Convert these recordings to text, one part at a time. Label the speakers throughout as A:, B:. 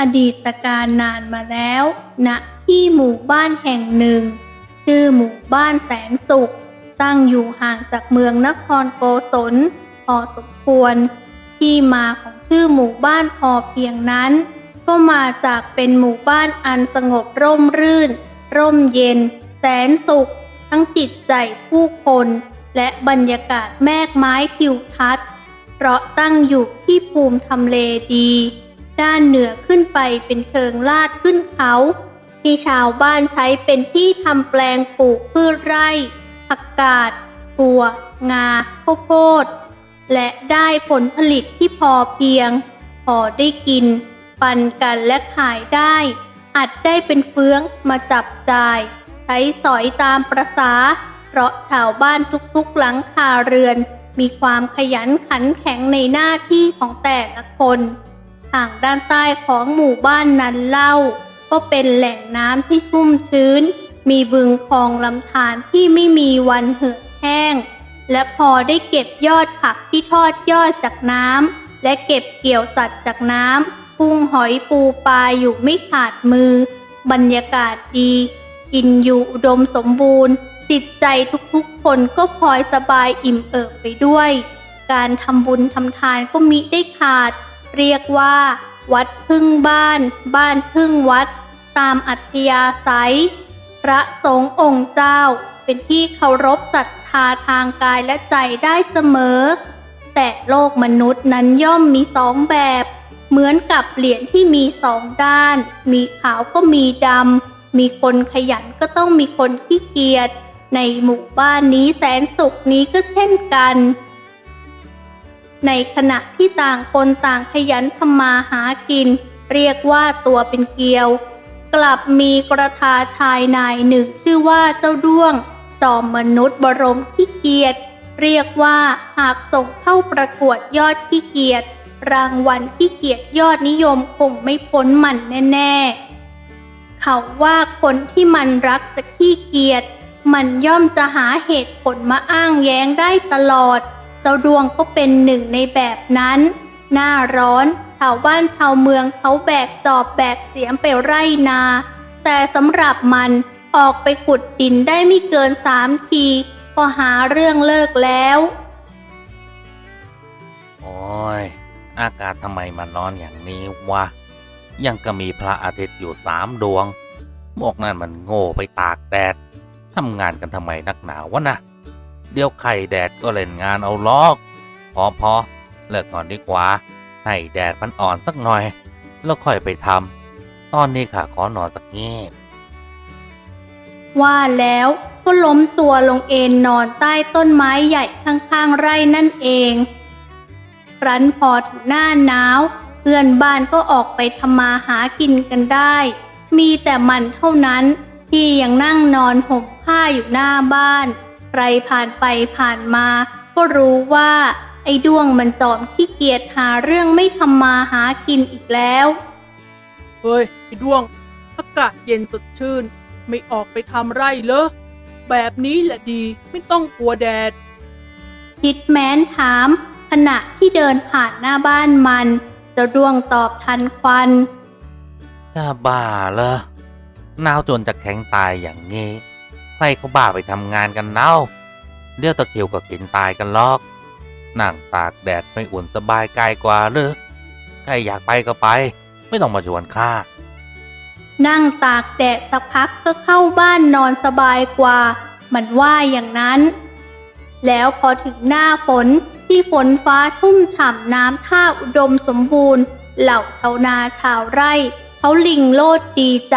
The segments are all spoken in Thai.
A: อดีตการนานมาแล้วณที่หมู่บ้านแห่งหนึ่ง ชื่อหมู่บ้านแสนสุข ตั้งอยู่ห่างจากเมืองนครโกศลพอสมควร ที่มาของชื่อหมู่บ้านพอเพียงนั้น ก็มาจากเป็นหมู่บ้านอันสงบร่มรื่น ร่มเย็น แสนสุข ทั้งจิตใจผู้คน และบรรยากาศแมกไม้ทิวทัศน์เพราะตั้งอยู่ที่ภูมิทำเลดี ด้านเหนือขึ้นไปเป็นเชิงลาดขึ้นเขา ที่ชาวบ้านใช้เป็นที่ทำแปลงปลูกพืชไร่ผักกาดถั่ว งาข้าวโพด และได้ผลผลิตที่พอเพียง พอได้กิน ปันกันและขายได้ อาจได้เป็นเฟื้องมาจับจ่าย ใช้สอยตามประษา เพราะชาวบ้านทุกๆหลังคาเรือน มีความขยันขันแข็งในหน้าที่ของแต่ละคน ทางด้านใต้ของหมู่บ้านนั้นเล่า ก็เป็นแหล่งน้ำที่ชุ่มชื้น มีบึงคลองลำธารที่ไม่มีวันเหือดแห้ง และพอได้เก็บยอดผักที่ทอดยอดจากน้ำและเก็บเกี่ยวสัตว์จากน้ำกุ้งหอยปูปลาอยู่ไม่ขาดมือ บรรยากาศดี กินอยู่อุดมสมบูรณ์ จิตใจทุกๆคนก็พลอยสบายอิ่มเอิบไปด้วย การทำบุญทำทานก็มิได้ขาด เรียกว่า วัดพึ่งบ้าน บ้านพึ่งวัด ตามอัธยาศัย พระสงฆ์องค์เจ้าเป็นที่เคารพศรัทธาทางกายและใจได้เสมอ แต่โลกมนุษย์นั้นย่อมมีสองแบบ เหมือนกับเหรียญที่มีสองด้าน มีขาวก็มีดำ มีคนขยันก็ต้องมีคนขี้เกียจ ในหมู่บ้านนี้แสนสุขนี้ก็เช่นกัน ในขณะที่ต่างคนต่างขยันทำมาหากิน เรียกว่าตัวเป็นเกลียว กลับมีกระทาชายนายหนึ่งชื่อว่าเจ้าด้วงจอมมนุษย์บรมขี้เกียจเรียกว่าหากส่งเข้าประกวดยอดขี้เกียจรางวัลขี้เกียจยอดนิยมคงไม่พ้นมันแน่ ๆ เขาว่าคนที่มันรักจะขี้เกียจมันย่อมจะหาเหตุผลมาอ้างแย้งได้ตลอด จ้าดวงก็เป็นหนึ่งในแบบนั้น หน้าร้อน ชาวบ้านชาวเมืองเขาแบกจอบแบกเสียมไปไร่นา แต่สำหรับมันออกไปขุดดินได้ไม่เกินสามที ก็หาเรื่องเลิกแล้ว
B: โอ้ย อากาศทำไมมันร้อนอย่างนี้วะ ยังก็มีพระอาทิตย์อยู่สามดวงพวกนั้นมันโง่ไปตากแดดทำงานกันทำไมนักหนาวะนะ เดี๋ยวไข่แดดก็เล่นงานเอาลอก พอพอเลิกก่อนดีกว่า ให้แดดมันอ่อนสักหน่อย แล้วค่อยไปทำตอนนี้ข้าขอนอนสักงีบ
A: ว่าแล้วก็ล้มตัวลงเอนนอนใต้ต้นไม้ใหญ่ข้างๆไร่นั่นเองครั้นพอถึงหน้าหนาว เพื่อนบ้านก็ออกไปทำมาหากินกันได้ มีแต่มันเท่านั้นที่ยังนั่งนอนห่มผ้าอยู่หน้าบ้าน ใครผ่านไปผ่านมา ก็รู้ว่า ไอ้ด้วงมันจอมขี้เกียจหาเรื่องไม่ทำมาหากินอีกแล้ว
C: เฮ้ยไอ้ด้วงอากาศเย็นสดชื่น ไม่ออกไปทำไร่เหรอแบบนี้แหละดีไม่ต้องกลัวแดด
A: คิดแม้นถาม ขณะที่เดินผ่านหน้าบ้านมันเจะดวงตอบทันควัน
B: จะบ้าเหรอหนาวจนจะแข็งตายอย่างงี้ ใครเขาบ้าไปทำงานกันเน่าเดี๋ยวตะเคริวก็กินตายกันลอกนั่งตากแดดไม่อุ่นสบายกายกว่าหรือใครอยากไปก็ไป ไม่ต้องมาชวนข้า
A: นั่งตากแดดสักพักก็เข้าบ้านนอนสบายกว่า มันว่าอย่างนั้น แล้วพอถึงหน้าฝนที่ฝนฟ้าชุ่มฉ่ำน้ำท่าอุดมสมบูรณ์ เหล่าชาวนาชาวไร่เขาลิงโลดดีใจ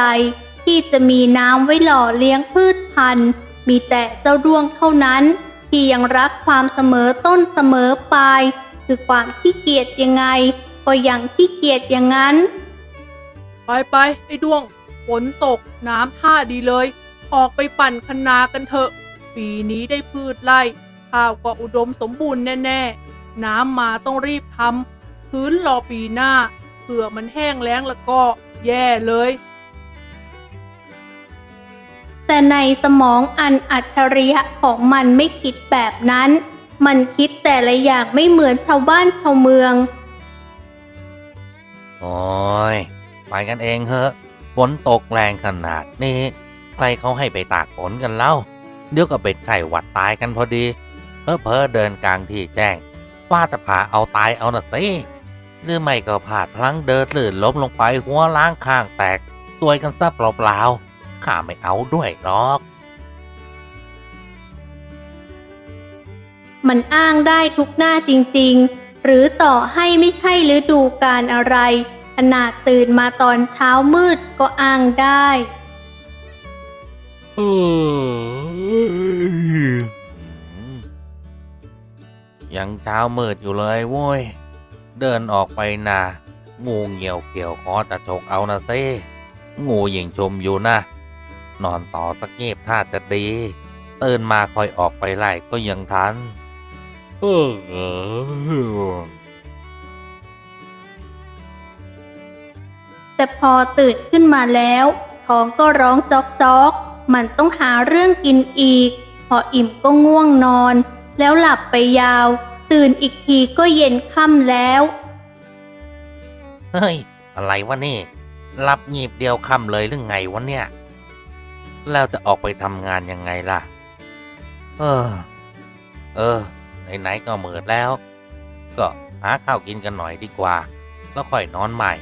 A: ที่จะมีน้ำไว้หล่อเลี้ยงพืชพันธุ์ มีแต่เจ้าดวงเท่านั้น ที่ยังรักความเสมอต้นเสมอปลายคือความขี้เกียจยังไง ก็ยังขี้เกียจอย่างนั้น
C: ไปไปไอ้ด้วง ฝนตกน้ำท่าดีเลย ออกไปปั่นคนากันเถอะ ปีนี้ได้พืชไร่ข้าวก็อุดมสมบูรณ์แน่ๆ น้ำมาต้องรีบทำพื้นรอปีหน้าเผื่อมันแห้งแล้งแล้วก็แย่เลย
A: แต่ในสมองอันอัจฉริยะของมันไม่คิดแบบนั้น มันคิดแต่ละอย่างไม่เหมือนชาวบ้านชาวเมือง
B: โอ้ย ไปกันเองเถอะฝนตกแรงขนาดนี้ ใครเขาให้ไปตากฝนกันเล่า เดี๋ยวก็เป็นไข้หวัดตายกันพอดีเพอเพอเดินกลางที่แจ้งฟ้าจะผ่าเอาตายเอาน่ะสิหรือไม่ก็ผาดพลั้งเดินลื่นล้มลงไปหัวล้างข้างแตกซวยกันซะเปล่าๆ ข้าไม่เอาด้วยหรอก
A: มันอ้างได้ทุกหน้าจริงๆ หรือต่อให้ไม่ใช่ฤดูการอะไร ขนาดตื่นมาตอนเช้ามืดก็อ้างได้
B: ยังเช้ามืดอยู่เลยโว้ย เดินออกไปนางูเหี่ยวเกี่ยวคอจะฉกเอานะเซ่งูยิงชมอยู่นะ นอนต่อสักเงียบท่าจะดีตื่นมาคอยออกไปไล่ก็ยังทันเออ
A: แต่พอตื่นขึ้นมาแล้ว ท้องก็ร้องจอกจอกๆมันต้องหาเรื่องกินอีก พออิ่มก็ง่วงนอน แล้วหลับไปยาว ตื่นอีกทีก็เย็นค่ำแล้ว
B: เฮ้ย อะไรวะนี่รับงีบเดียวค่ำเลยหรือไงวะเนี่ย แล้วจะออกไปทำงานยังไงล่ะ เออ เออ ไหนๆก็เมืดแล้ว ก็หาข้าวกินกันหน่อยดีกว่า แล้วค่อยนอนใหม่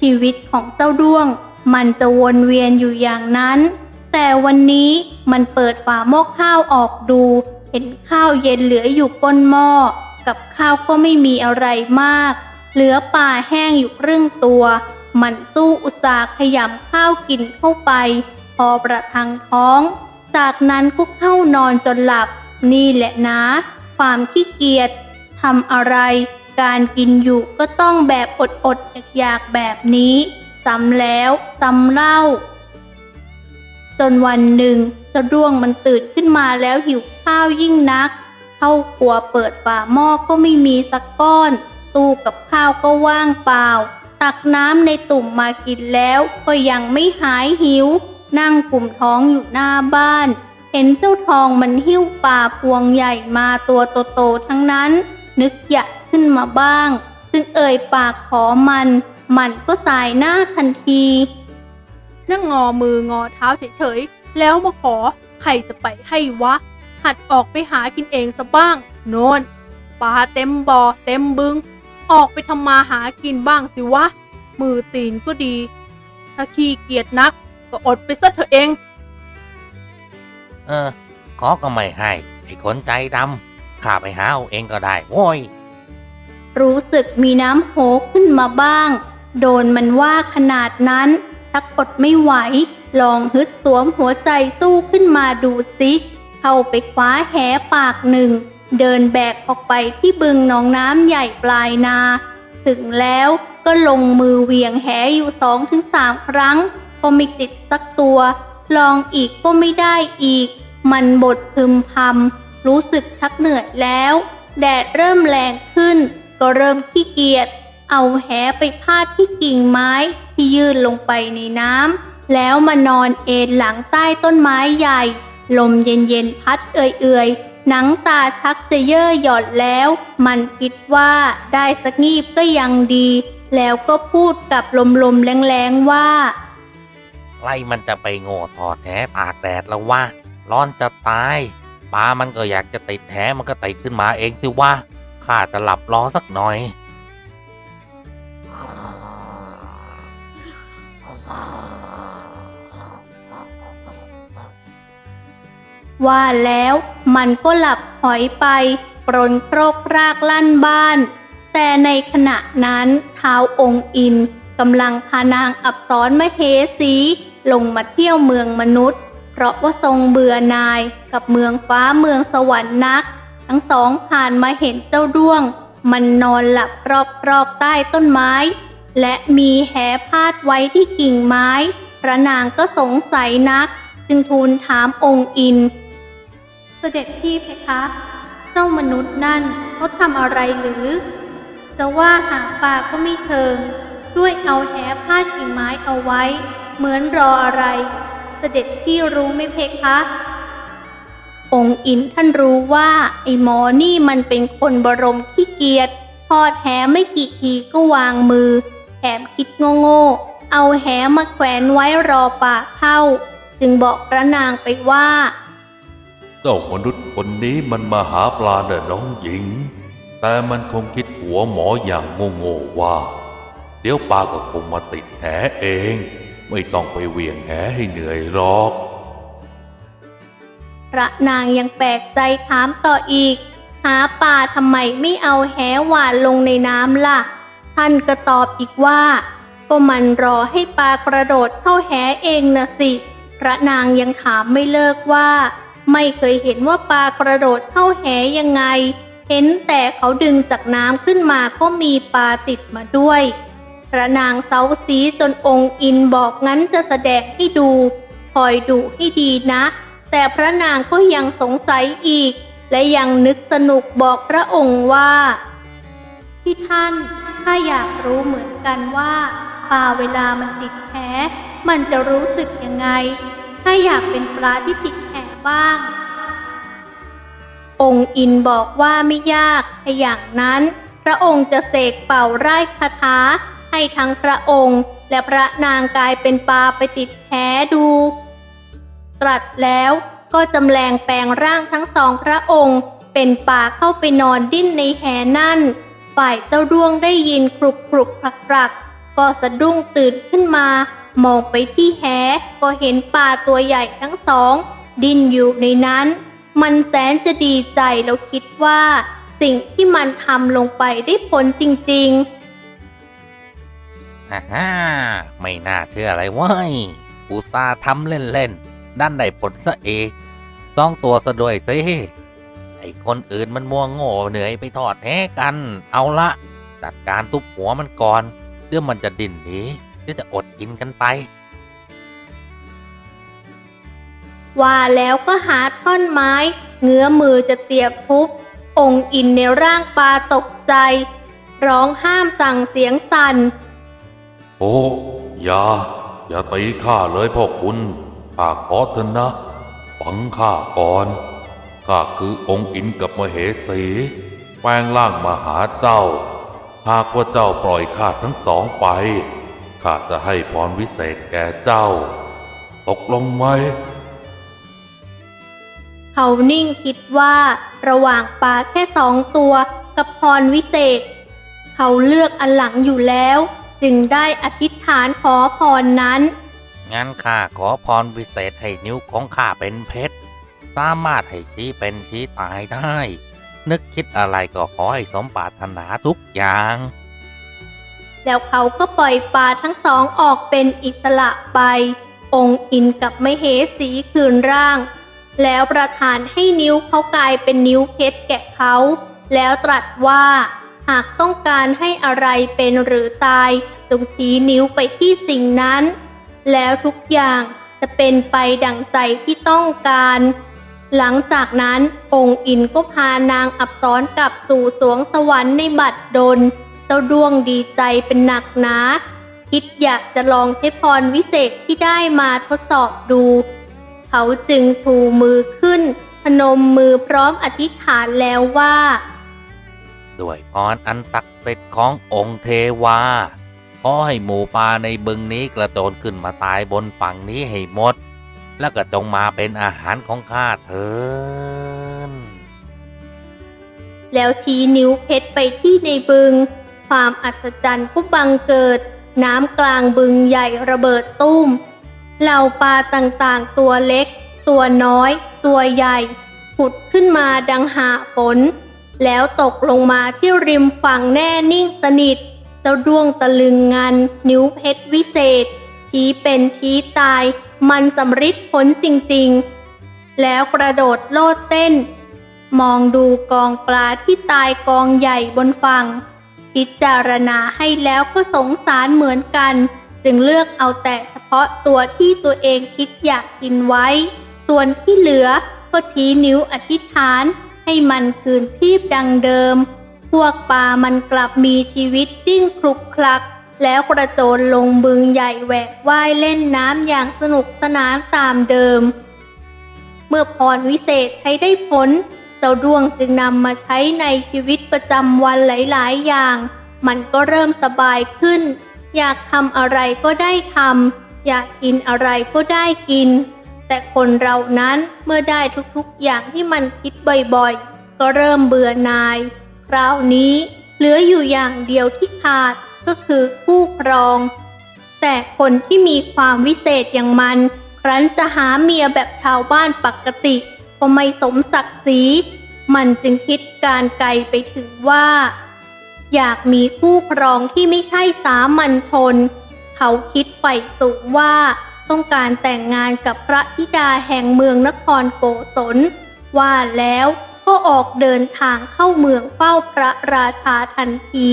A: ชีวิตของเจ้าด้วง มันจะวนเวียนอยู่อย่างนั้น แต่วันนี้มันเปิดฝาหม้อข้าวออกดู เห็นข้าวเย็นเหลืออยู่ก้นหม้อกับข้าวก็ไม่มีอะไรมาก เหลือปลาแห้งอยู่ครึ่งตัว มันสู้อุตสาห์ขยำข้าวกินเข้าไป พอประทังท้อง จากนั้นก็เข้านอนจนหลับ นี่แหละนะ ความขี้เกียจทำอะไร การกินอยู่ก็ต้องแบบอดอดๆอยากๆแบบนี้ซ้ำแล้วซ้ำเล่า จนวันหนึ่งเจ้าด้วงมันตื่นขึ้นมาแล้วหิวข้าวยิ่งนัก เข้าครัวเปิดฝาหม้อก็ไม่มีสักก้อน ตู้กับข้าวก็ว่างเปล่า ตักน้ำในตุ่มมากินแล้วก็ยังไม่หายหิว นั่งกลุ่มท้องอยู่หน้าบ้าน เห็นเจ้าทองมันหิ้วปลาพวงใหญ่มาตัวโตๆทั้งนั้น นึกอยากขึ้นมาบ้าง จึงเอ่ยปากขอมัน มันก็สายหน้าทันที
C: นั่งงอมืองอเท้าเฉยๆ แล้วมาขอ ใครจะไปให้วะ หัดออกไปหากินเองซะบ้าง โน่นปลาเต็มบ่อเต็มบึง ออกไปทำมาหากินบ้างสิวะ มือตีนก็ดี ถ้าขี้เกียจนัก ก็อดไปซะเถอะเอง
B: เออ ขอก็ไม่ให้ ไอ้คนใจดำข้าไปหาเอาเองก็ได้โว้ย
A: รู้สึกมีน้ำโหขึ้นมาบ้าง โดนมันว่าขนาดนั้นทักอดไม่ไหว ลองฮึดสวมหัวใจสู้ขึ้นมาดูสิ เข้าไปคว้าแหปากหนึ่ง เดินแบกออกไปที่บึงหนองน้ำใหญ่ปลายนา ถึงแล้วก็ลงมือเหวียงแหอยู่สองถึงสามครั้ง ก็ไม่ติดสักตัว ลองอีกก็ไม่ได้อีก มันบดพึมพำรู้สึกชักเหนื่อยแล้ว แดดเริ่มแรงขึ้น ก็เริ่มขี้เกียจเอาแหไปพาดที่กิ่งไม้ที่ยื่นลงไปในน้ำแล้วมานอนเอนหลังใต้ต้นไม้ใหญ่ ลมเย็นๆพัดเอื่อยๆ หนังตาชักจะเย่อหย่อนแล้ว มันคิดว่าได้สักงีบก็ยังดี แล้วก็พูดกับลมๆแรงๆว่า
B: ใครมันจะไปโง่ถอดแหตากแดดแล้ววะร้อนจะตายปลามันก็อยากจะติดแหมันก็ติดขึ้นมาเองสิวะข้าจะหลับรอสักหน่อย
A: ว่าแล้วมันก็หลับหอยไป ปรนโครกรากลั่นบ้าน แต่ในขณะนั้นเท้าองค์อินกำลังพานางอับสรมเหสี ลงมาเที่ยวเมืองมนุษย์ เพราะว่าทรงเบื่อนายกับเมืองฟ้าเมืองสวรรค์นัก ทั้งสองผ่านมาเห็นเจ้าด้วง มันนอนหลับรอบๆใต้ต้นไม้ และมีแหพาดไว้ที่กิ่งไม้ พระนางก็สงสัยนัก จึงทูลถามองค์อิน เสด็จพี่เพคะ เจ้ามนุษย์นั่นเขาทำอะไรหรือ จะว่าหาปลาก็ไม่เชิง ด้วยเอาแหพาดกิ่งไม้เอาไว้ เหมือนรออะไร เสด็จพี่รู้ไหมเพคะ องค์อินท่านรู้ว่า ไอ้หมอนี่มันเป็นคนบรมขี้เกียจทอดแหไม่กี่ทีก็วางมือแหมคิดโง่ๆเอาแหมาแขวนไว้รอปากเข้า จึงบอกพระนางไปว่า
D: เจ้ามนุษย์คนนี้มันมาหาปลาเน่ะน้องหญิง แต่มันคงคิดหัวหมออย่างโง่ๆว่า เดี๋ยวปลาก็คงมาติดแหเอง ไม่ต้องไปเวียงแหให้เหนื่อยหรอก
A: พระนางยังแปลกใจถามต่ออีก หาปลาทำไมไม่เอาแหหวานลงในน้ำล่ะ ท่านก็ตอบอีกว่า ก็มันรอให้ปลากระโดดเข้าแหเองนะสิ พระนางยังถามไม่เลิกว่า ไม่เคยเห็นว่าปลากระโดดเข้าแหยังไง เห็นแต่เขาดึงจากน้ำขึ้นมาก็มีปลาติดมาด้วย พระนางเซาซีจนองค์อินบอกงั้นจะแสดงให้ดู คอยดูให้ดีนะ แต่พระนางก็ยังสงสัยอีก และยังนึกสนุกบอกพระองค์ว่าพี่ท่านถ้าอยากรู้เหมือนกันว่าปลาเวลามันติดแหมันจะรู้สึกยังไง ถ้าอยากเป็นปลาที่ติด บ้าง องค์อินบอกว่าไม่ยากถ้าอย่างนั้น พระองค์จะเสกเป่าไร้คาถาให้ทั้งพระองค์และพระนางกลายเป็นปลาไปติดแหดู ตรัสแล้วก็จำแรงแปลงร่างทั้งสองพระองค์เป็นป่าเข้าไปนอนดิ้นในแหนั่น ฝ่ายเจ้าดวงได้ยินครุกครุกคลักคลักก็สะดุ้งตื่นขึ้นมา มองไปที่แหก็เห็นปลาตัวใหญ่ทั้งสอง ดิ้นอยู่ในนั้น มันแสนจะดีใจแล้วคิดว่า สิ่งที่มันทำลงไปได้ผลจริงๆ
B: ฮ่าฮ่าไม่น่าเชื่ออะไรเว้ยอุตส่าห์ทำเล่นๆด้านได้ผลซะเองสองตัวซะด้วยสิไอคนอื่นมันมัวโง่เหนื่อยไปทอดแหกัน เอาละจัดการทุบหัวมันก่อนเดี๋ยวมันจะดิ้นหนีเดี๋ยวจะอดกินกันไป
A: ว่าแล้วก็หาท่อนไม้ เงื้อมือจะเตียบทุบองค์อินในร่างปลาตกใจ ร้องห้ามสั่งเสียงสั่น
D: โอ้อย่า อย่าตีข้าเลยพ่อคุณข้าขอเถอะนะฝังข้าก่อนข้าคือองค์อินกับมเหสีแปลงร่างมาหาเจ้า หากว่าเจ้าปล่อยข้าทั้งสองไปข้าจะให้พรวิเศษแก่เจ้า ตกลงไหม
A: เขานิ่งคิดว่าระหว่างปลาแค่สองตัวกับพรวิเศษ เขาเลือกอันหลังอยู่แล้ว จึงได้อธิษฐานขอพรนั้น
B: งั้นข้าขอพรวิเศษให้นิ้วของข้าเป็นเพชร สามารถให้ชี้เป็นชี้ตายได้ นึกคิดอะไรก็ขอให้สมปรารถนาทุกอย่าง
A: แล้วเขาก็ปล่อยปลาทั้งสองออกเป็นอิสระไป องค์อินกับมเหสีคืนร่าง แล้วประทานให้นิ้วเขากลายเป็นนิ้วเพชรแก่เขาแล้วตรัสว่า หากต้องการให้อะไรเป็นหรือตาย จงชี้นิ้วไปที่สิ่งนั้น แล้วทุกอย่างจะเป็นไปดังใจที่ต้องการ หลังจากนั้นองค์อินก็พานางอับสรกลับสู่สวงสวรรค์ในบัดดล เจ้าดวงดีใจเป็นหนักหนาคิดอยากจะลองใช้พรวิเศษที่ได้มาทดสอบดู เขาจึงชูมือขึ้น พนมมือพร้อมอธิษฐานแล้วว่า
B: ด้วยพรอันศักดิ์สิทธิ์ขององค์เทวา ขอให้หมูปลาในบึงนี้กระโจนขึ้นมาตายบนฝั่งนี้ให้หมด แล้วก็จงมาเป็นอาหารของข้าเถิน
A: แล้วชี้นิ้วเพชรไปที่ในบึง ความอัศจรรย์ก็บังเกิด น้ำกลางบึงใหญ่ระเบิดตุ้ม เหล่าปลาต่างๆ ตัวเล็ก ตัวน้อย ตัวใหญ่ ผุดขึ้นมาดังหาฝน แล้วตกลงมาที่ริมฝั่งแน่นิ่งสนิทเจ้าดวงตะลึงงันนิ้วเพชรวิเศษ ชี้เป็นชี้ตาย มันสำริดผลจริงๆ แล้วกระโดดโลดเต้น มองดูกองปลาที่ตายกองใหญ่บนฝั่ง พิจารณาให้แล้วก็สงสารเหมือนกัน จึงเลือกเอาแต่เฉพาะตัวที่ตัวเองคิดอยากกินไว้ ส่วนที่เหลือก็ชี้นิ้วอธิษฐานให้มันคืนชีพดังเดิม พวกปลามันกลับมีชีวิตดิ้นคลุกคลัก แล้วกระโจนลงบึงใหญ่แหวกว่ายเล่นน้ำอย่างสนุกสนานตามเดิม เมื่อพรวิเศษใช้ได้ผล เจ้าดวงจึงนำมาใช้ในชีวิตประจำวันหลาย ๆ อย่าง มันก็เริ่มสบายขึ้น อยากทำอะไรก็ได้ทำอยากกินอะไรก็ได้กิน แต่คนเรานั้นเมื่อได้ทุกๆอย่างที่มันคิดบ่อยๆ ก็เริ่มเบื่อหน่าย คราวนี้เหลืออยู่อย่างเดียวที่ขาดก็คือคู่ครอง แต่คนที่มีความวิเศษอย่างมัน ครั้นจะหาเมียแบบชาวบ้านปกติ ก็ไม่สมศักดิ์ศรีมันจึงคิดการไกลไปถึงว่า อยากมีคู่ครองที่ไม่ใช่สามัญชน เขาคิดใฝ่สูงว่าต้องการแต่งงานกับพระธิดาแห่งเมืองนครโกศล ว่าแล้วก็ออกเดินทางเข้าเมืองเฝ้าพระราชาทันที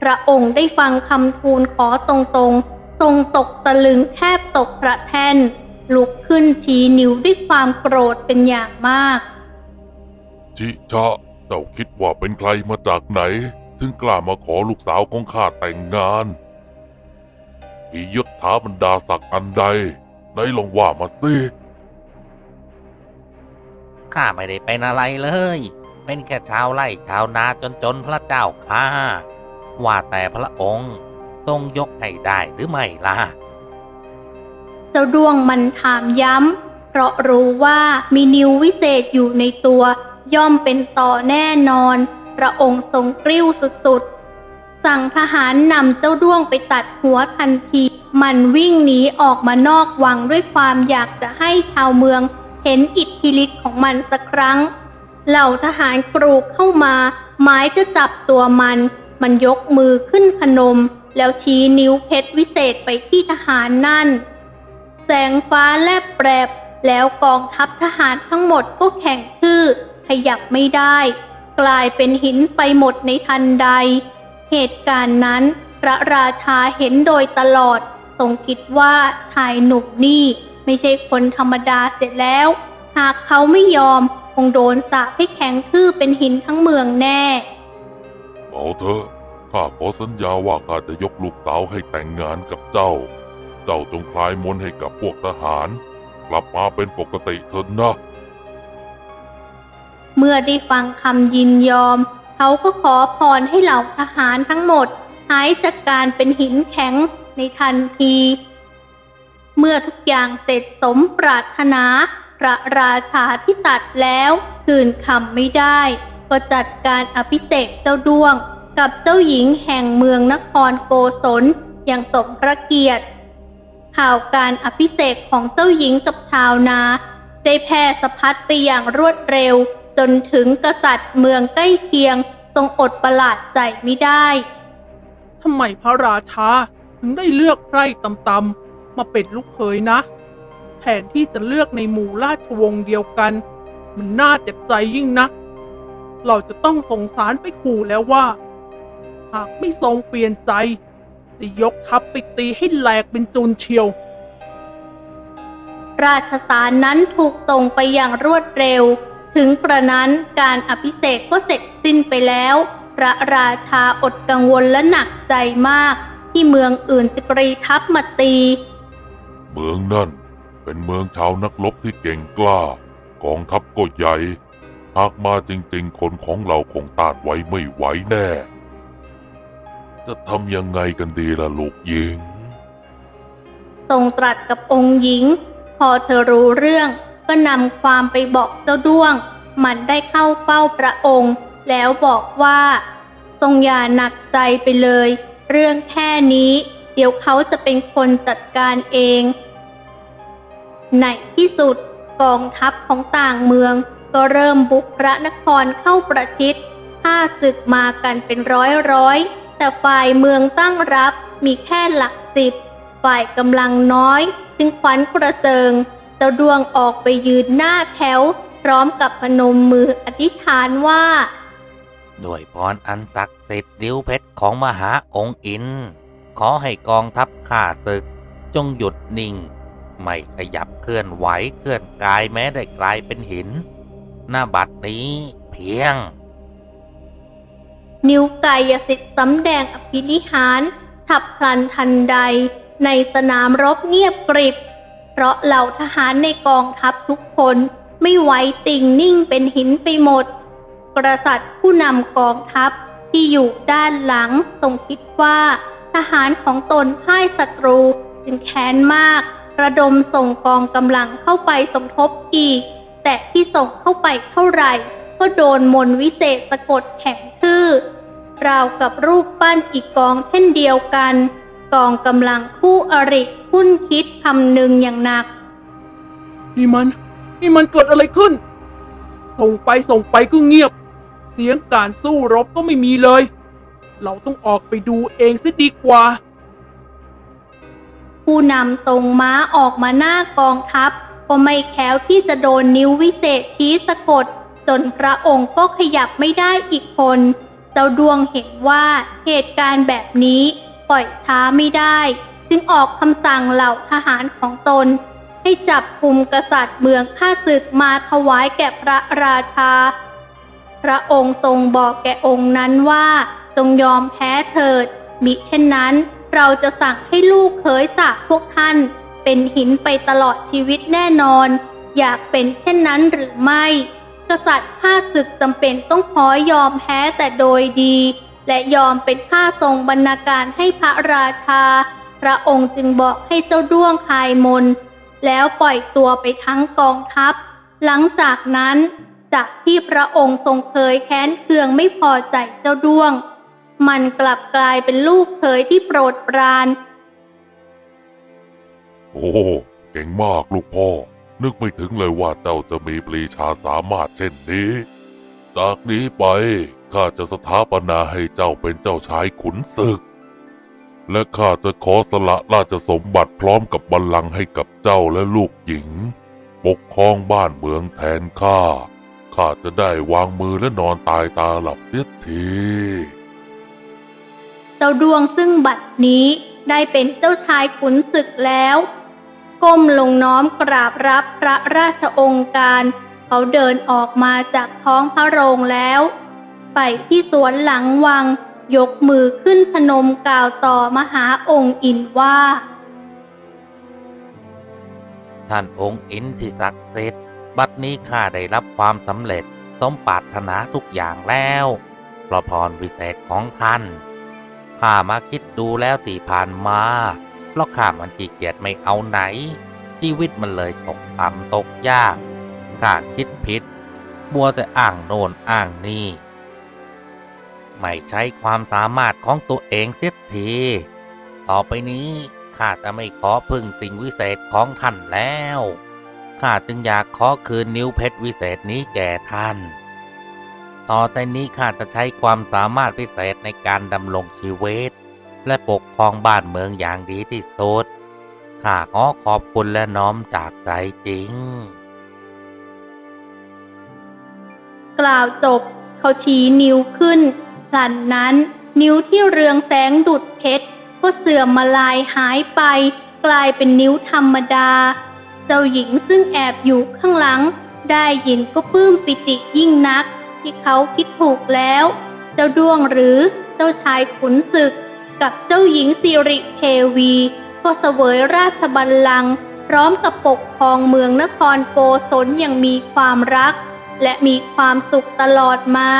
A: พระองค์ได้ฟังคำทูลขอตรงๆ ทรงตกตะลึงแทบตกพระแท่น ลุกขึ้นชี้นิ้วด้วยความโกรธเป็นอย่างมาก
D: ชิชะ เจ้าคิดว่าเป็นใครมาจากไหน ถึงกล้ามาขอลูกสาวของข้าแต่งงานมียศถาบรรดาศักดิ์อันใดไหนลองว่ามาสิ
B: ข้าไม่ได้เป็นอะไรเลย เป็นแค่ชาวไร่ชาวนาจนจนๆพระเจ้าข้าว่าแต่พระองค์ทรงยกให้ได้หรือไม่ล่ะ
A: เจ้าดวงมันถามย้ำ เพราะรู้ว่ามีนิววิเศษอยู่ในตัว ย่อมเป็นต่อแน่นอน พระองค์ทรงกริ้วสุดๆ สั่งทหารนำเจ้าด้วงไปตัดหัวทันที มันวิ่งหนีออกมานอกวังด้วยความอยากจะให้ชาวเมือง เห็นอิทธิฤทธิ์ของมันสักครั้ง เหล่าทหารกรูเข้ามา หมายจะจับตัวมัน มันยกมือขึ้นพนม แล้วชี้นิ้วเพชรวิเศษไปที่ทหารนั่น แสงฟ้าแลบแปรบแล้วกองทัพทหารทั้งหมดก็แข่งทื่อ ขยับไม่ได้ กลายเป็นหินไปหมดในทันใด เหตุการณ์นั้นพระราชาเห็นโดยตลอดทรงคิดว่าชายหนุ่มนี่ไม่ใช่คนธรรมดาเสร็จแล้ว หากเขาไม่ยอมคงโดนสาปให้แข็งทื่อเป็นหินทั้งเมืองแน่
D: เอาเถอะข้าขอสัญญาว่าข้าจะยกลูกสาวให้แต่งงานกับเจ้า เจ้าจงคลายมนให้กับพวกทหาร กลับมาเป็นปกติเถอะนะ
A: เมื่อได้ฟังคำยินยอม เขาก็ขอพรให้เหล่าทหารทั้งหมด หายจากการเป็นหินแข็งในทันที เมื่อทุกอย่างเสร็จสมปรารถนา พระราชาที่ตัดแล้วคืนคำไม่ได้ ก็จัดการอภิเษกเจ้าดวง กับเจ้าหญิงแห่งเมืองนครโกศลอย่างสมพระเกียรติ ข่าวการอภิเษกของเจ้าหญิงกับชาวนา ได้แพร่สะพัดไปอย่างรวดเร็ว จนถึงกษัตริย์เมืองใกล้เคียงทรงอดประหลาดใจไม่ได้
C: ทำไมพระราชาถึงได้เลือกไพร่ต่ำๆมาเป็นลูกเขยนะ แทนที่จะเลือกในหมู่ราชวงศ์เดียวกัน มันน่าเจ็บใจยิ่งนะเราจะต้องส่งสารไปขู่แล้วว่า หากไม่ทรงเปลี่ยนใจ จะยกทัพไปตีให้แหลกเป็นจูนเชียว
A: ราชสารนั้นถูกส่งไปอย่างรวดเร็ว ถึงกระนั้นการอภิเษกก็เสร็จสิ้นไปแล้ว พระราชาอดกังวลและหนักใจมาก ที่เมืองอื่นจะกรีทัพมาตี
D: เมืองนั่นเป็นเมืองชาวนักรบที่เก่งกล้า กองทัพก็ใหญ่หากมาจริงๆ คนของเราคงต้านไว้ไม่ไหวแน่ จะทำยังไงกันดีล่ะลูกหญิง
A: ทรงตรัสกับองค์หญิง พอเธอรู้เรื่อง ก็นำความไปบอกเจ้าด้วง มันได้เข้าเฝ้าพระองค์ แล้วบอกว่า ทรงอย่าหนักใจไปเลย เรื่องแค่นี้ เดี๋ยวเขาจะเป็นคนจัดการเองในที่สุดกองทัพของต่างเมือง ก็เริ่มบุกพระนครเข้าประชิดข้าศึกมากันเป็นร้อยร้อย แต่ฝ่ายเมืองตั้งรับมีแค่หลักสิบ ฝ่ายกำลังน้อย จึงขวัญกระเจิง เจ้าดวงออกไปยืนหน้าแถว พร้อมกับพนมมืออธิษฐานว่า
B: ด้วยพรอันศักดิ์สิทธิ์ดิ้วเพชรของมหาองค์อิน ขอให้กองทัพข้าศึก จงหยุดนิ่ง ไม่ขยับเคลื่อนไหวเคลื่อนกายแม้ได้กลายเป็นหิน หน้าบัดนี้เพียง
A: นิ้วกายสิทธิ์สำแดงอภินิหารฉับพลันทันใด ในสนามรบเงียบกริบ เพราะเหล่าทหารในกองทัพทุกคนไม่ไหวติ่งนิ่งเป็นหินไปหมด กษัตริย์ผู้นำกองทัพที่อยู่ด้านหลังทรงคิดว่า ทหารของตนพ่ายศัตรูจึงแค้นมาก ระดมส่งกองกำลังเข้าไปสมทบอีก แต่ที่ส่งเข้าไปเท่าไหร่ ก็โดนมนวิเศษสะกดแข็งทื่อราวกับรูปปั้นอีกกองเช่นเดียวกัน กองกำลังคู่อริ คุ้นคิดคำหนึ่งอย่างหนัก
C: นี่มัน นี่มันเกิดอะไรขึ้น ส่งไปส่งไปก็เงียบ เสียงการสู้รบก็ไม่มีเลย เราต้องออกไปดูเองสิดีกว่า
A: ผู้นำทรงม้าออกมาหน้ากองทัพ ก็ไม่แคล้วที่จะโดนนิ้ววิเศษชี้สะกด จนพระองค์ก็ขยับไม่ได้อีกคน เจ้าดวงเห็นว่าเหตุการณ์แบบนี้ปล่อยช้าไม่ได้ จึงออกคำสั่งเหล่าทหารของตน ให้จับกลุ่มกษัตริย์เมืองข้าศึกมาถวายแก่พระราชา พระองค์ทรงบอกแก่องค์นั้นว่าจงยอมแพ้เถิด มิเช่นนั้น เราจะสั่งให้ลูกเขยสาพวกท่าน เป็นหินไปตลอดชีวิตแน่นอน อยากเป็นเช่นนั้นหรือไม่ กษัตริย์ข้าศึกจำเป็นต้องขอยอมแพ้แต่โดยดี และยอมเป็นข้าทรงบรรณาการให้พระราชา พระองค์จึงบอกให้เจ้าด้วงคายมน แล้วปล่อยตัวไปทั้งกองทัพ หลังจากนั้นจากที่พระองค์ทรงเคยแค้นเคืองไม่พอใจเจ้าด้วง มันกลับกลายเป็นลูกเคยที่โปรดปราน
D: โอ้เก่งมากลูกพ่อ นึกไม่ถึงเลยว่าเจ้าจะมีปรีชาสามารถเช่นนี้ จากนี้ไปข้าจะสถาปนาให้เจ้าเป็นเจ้าชายขุนศึก และข้าจะขอสละราชสมบัติพร้อมกับบัลลังก์ให้กับเจ้าและลูกหญิง ปกครองบ้านเมืองแทนข้า ข้าจะได้วางมือและนอนตายตาหลับเสียที
A: เจ้าดวงซึ่งบัดนี้ได้เป็นเจ้าชายขุนศึกแล้ว ก้มลงน้อมกราบรับพระราชองค์การ เขาเดินออกมาจากท้องพระโรงแล้ว ไปที่สวนหลังวัง ยกมือขึ้นพนมกล่าวต่อมหาองค์อินว่า
B: ท่านองค์อินที่ศักดิ์สิทธิ์บัดนี้ข้าได้รับความสำเร็จสมปรารถนาทุกอย่างแล้วพระพรวิเศษของท่านข้ามาคิดดูแล้วตีผ่านมา เพราะข้ามันขี้เกียจไม่เอาไหน ชีวิตมันเลยตกต่ำตกยากข้าคิดผิด มัวแต่อ้างโน่นอ้างนี่ ไม่ใช้ความสามารถของตัวเองเสียที ต่อไปนี้ข้าจะไม่ขอพึ่งสิ่งวิเศษของท่านแล้วข้าจึงอยากขอคืนนิ้วเพชรวิเศษนี้แก่ท่าน ต่อแต่นี้ข้าจะใช้ความสามารถพิเศษในการดำรงชีวิต และปกครองบ้านเมืองอย่างดีที่สุดข้าขอขอบคุณและน้อมจากใจจริง
A: กล่าวจบเขาชี้นิ้วขึ้น พลันนั้น นิ้วที่เรืองแสงดุดเพชรก็เสื่อมมาลายหายไป กลายเป็นนิ้วธรรมดา เจ้าหญิงซึ่งแอบอยู่ข้างหลัง ได้ยินก็ปลื้มปิติยิ่งนัก ที่เขาคิดถูกแล้ว เจ้าด้วงหรือเจ้าชายขุนศึก กับเจ้าหญิงสิริเทวี ก็เสวยราชบัลลังก์พร้อมกับปกครองเมืองนครโกศลอย่างมีความรัก และมีความสุขตลอดมา